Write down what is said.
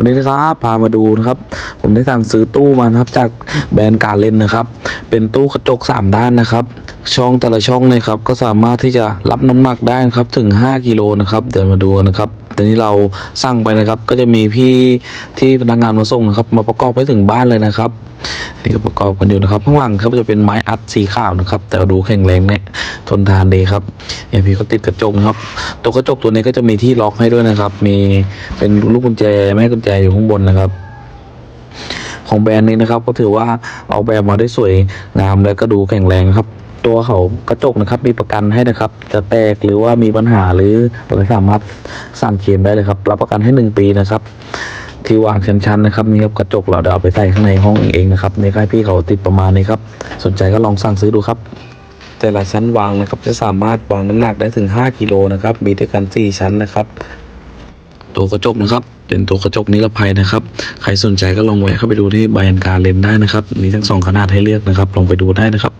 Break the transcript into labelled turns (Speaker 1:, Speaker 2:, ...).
Speaker 1: วันนี้นะครับพามาดูนะครับ ผมได้สั่งซื้อตู้มานะครับ จากแบรนด์การเล่นนะครับ เป็นตู้กระจกสามด้านนะครับช่องแต่ละช่องเนยครับก็สามารถที่จะรับน้ำหนักได้นะครับถึง 5กิโลนะครับเดี๋ยวมาดูนะครับตอนนี้เราสั่งไปนะครับ ก็จะมีพี่ที่พนักงานมาส่งนะครับ มาประกอบให้ถึงบ้านเลยนะครับนี่ก็ประกอบกันอยู่นะครับข้างหลังครับจะเป็นไม้อัดสีขาวนะครับ แต่ดูแข็งแรงเนี่ยทนทานดีครับเนี่ยพี่เขาติดกระจกนะครับตัวกระจกตัวนี้ก็จะมีที่ล็อกให้ด้วยนะครับ มีเป็นลูกกุญแจแม่กุญแจอยู่ข้างบนนะครับของแบรนด์นี้นะครับก็ถือว่าออกแบบมาได้สวยงามและก็ดูแข็งแรงครับ ตัวเขากระจกนะครับ มีประกันให้นะครับ จะแตกหรือว่ามีปัญหาหรือเราสามารถสั่งเคลมได้เลยครับ รับประกันให้หนึ่งปีนะครับที่วางชั้นๆนะครับนี่ครับกระจกเราเดี๋ยวเอาไปใส่ข้างในห้องเองนะครับในค่ายพี่เขาติดประมาณนี้ครับ สนใจก็ลองสั่งซื้อดูครับ แต่ละชั้นวางนะครับ จะสามารถวางน้ำหนักได้ถึง 5กิโลนะครับ มีด้วยกัน4ชั้นนะครับ ตัวกระจกนะครับ เป็นตัวกระจกนิรภัยนะครับ ใครสนใจก็ลองแวะเข้าไปดูที่ใบอันการเลนได้นะครับมีทั้งสองขนาดให้เลือกนะครับ ลองไปดูได้นะครับ